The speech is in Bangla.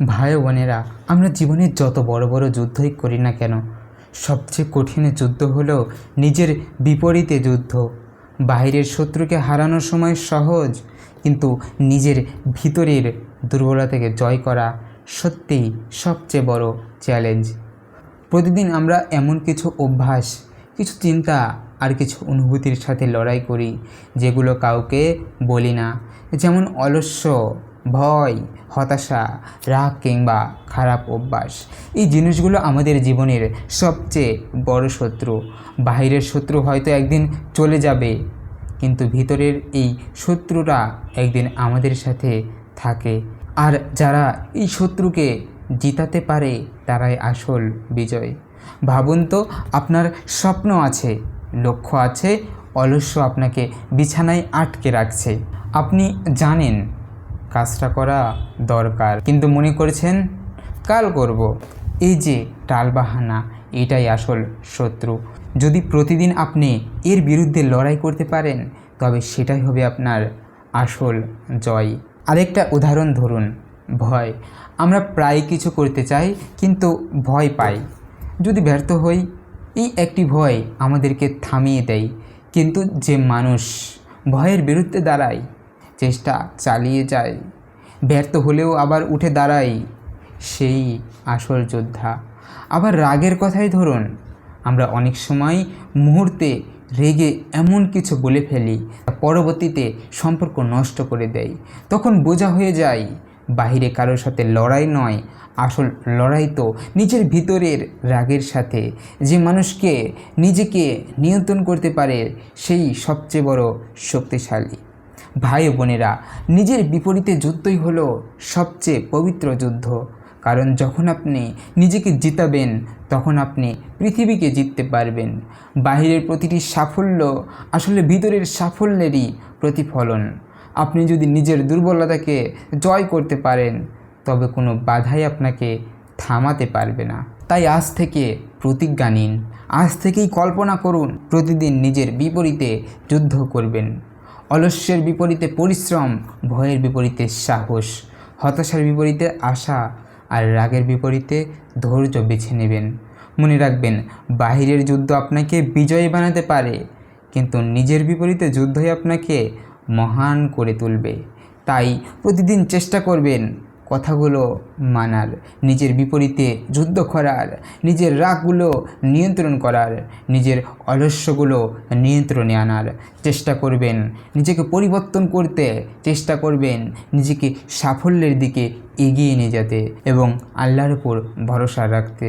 ভাই বোনেরা, আমরা জীবনে যত বড় বড় যুদ্ধই করি না কেন, সবচেয়ে কঠিন যুদ্ধ হলো নিজের বিপরীতে যুদ্ধ। বাইরের শত্রুকে হারানোর সময় সহজ, কিন্তু নিজের ভিতরের দুর্বলতাকে জয় করা সত্যিই সবচেয়ে বড় চ্যালেঞ্জ প্রতিদিন আমরা এমন কিছু অভ্যাস, কিছু চিন্তা আর কিছু অনুভূতির সাথে লড়াই করি, যেগুলো কাউকে বলি না। যেমন অলস্য ভয়, হতাশা, রাগ কিংবা খারাপ অভ্যাস। এই জিনিসগুলো আমাদের জীবনের সবচেয়ে বড় শত্রু। বাইরের শত্রু হয়তো একদিন চলে যাবে, কিন্তু ভিতরের এই শত্রুরা একদিন আমাদের সাথে থাকে। আর যারা এই শত্রুকে জিতাতে পারে, তারাই আসল বিজয়। ভাবুন তো, আপনার স্বপ্ন আছে, লক্ষ্য আছে, অলস্য আপনাকে বিছানায় আটকে রাখছে। আপনি জানেন কাজটা করা দরকার। কিন্তু মনে করেছেন, কাল করব। এই যে টালবাহানা, এটাই আসল শত্রু। যদি প্রতিদিন আপনি এর বিরুদ্ধে লড়াই করতে পারেন, তবে সেটাই হবে আপনার আসল জয়। আরেকটা উদাহরণ ধরুন, ভয়। আমরা প্রায় কিছু করতে চাই, কিন্তু ভয় পাই। যদি ব্যর্থ হই, এই একটি ভয় আমাদেরকে থামিয়ে দেয়। কিন্তু যে মানুষ ভয়ের বিরুদ্ধে দাঁড়ায় চেষ্টা চালিয়ে যায়। ব্যর্থ হলেও আবার উঠে দাঁড়াই সেই আসল যোদ্ধা। আবার রাগের কথাই ধরুন, আমরা অনেক সময় মুহূর্তে রেগে এমন কিছু বলে ফেলি পরবর্তীতে সম্পর্ক নষ্ট করে দেয়। তখন বোঝা হয়ে যায় বাইরে কারোর সাথে লড়াই নয়, আসল লড়াই তো নিজের ভিতরের রাগের সাথে। যে মানুষকে নিজেকে নিয়ন্ত্রণ করতে পারে, সেই সবচেয়ে বড় শক্তিশালী। ভাই বোনেরা, নিজের বিপরীতে যুদ্ধই হলো সবচেয়ে পবিত্র যুদ্ধ। কারণ যখন আপনি নিজেকে জিতাবেন, তখন আপনি পৃথিবীকে জিততে পারবেন। বাহিরের প্রতিটি সাফল্য আসলে ভিতরের সাফল্যেরই প্রতিফলন। আপনি যদি নিজের দুর্বলতাকে জয় করতে পারেন, তবে কোনো বাধাই আপনাকে থামাতে পারবে না। তাই আজ থেকে প্রতিজ্ঞা নিন। আজ থেকেই কল্পনা করুন, প্রতিদিন নিজের বিপরীতে যুদ্ধ করবেন। অলস্যের বিপরীতে পরিশ্রম, ভয়ের বিপরীতে সাহস, হতাশার বিপরীতে আশা আর রাগের বিপরীতে ধৈর্য বেছে নেবেন। মনে রাখবেন, বাহিরের যুদ্ধ আপনাকে বিজয়ী বানাতে পারে, কিন্তু নিজের বিপরীতে যুদ্ধই আপনাকে মহান করে তুলবে। তাই প্রতিদিন চেষ্টা করবেন কথাগুলো মানার নিজের বিপরীতে যুদ্ধ করার নিজের রাগগুলো নিয়ন্ত্রণ করার নিজের অলস্যগুলো নিয়ন্ত্রণে আনার চেষ্টা করবেন নিজেকে পরিবর্তন করতে, চেষ্টা করবেন নিজেকে সাফল্যের দিকে এগিয়ে নিয়ে যেতে এবং আল্লাহর উপর ভরসা রাখতে।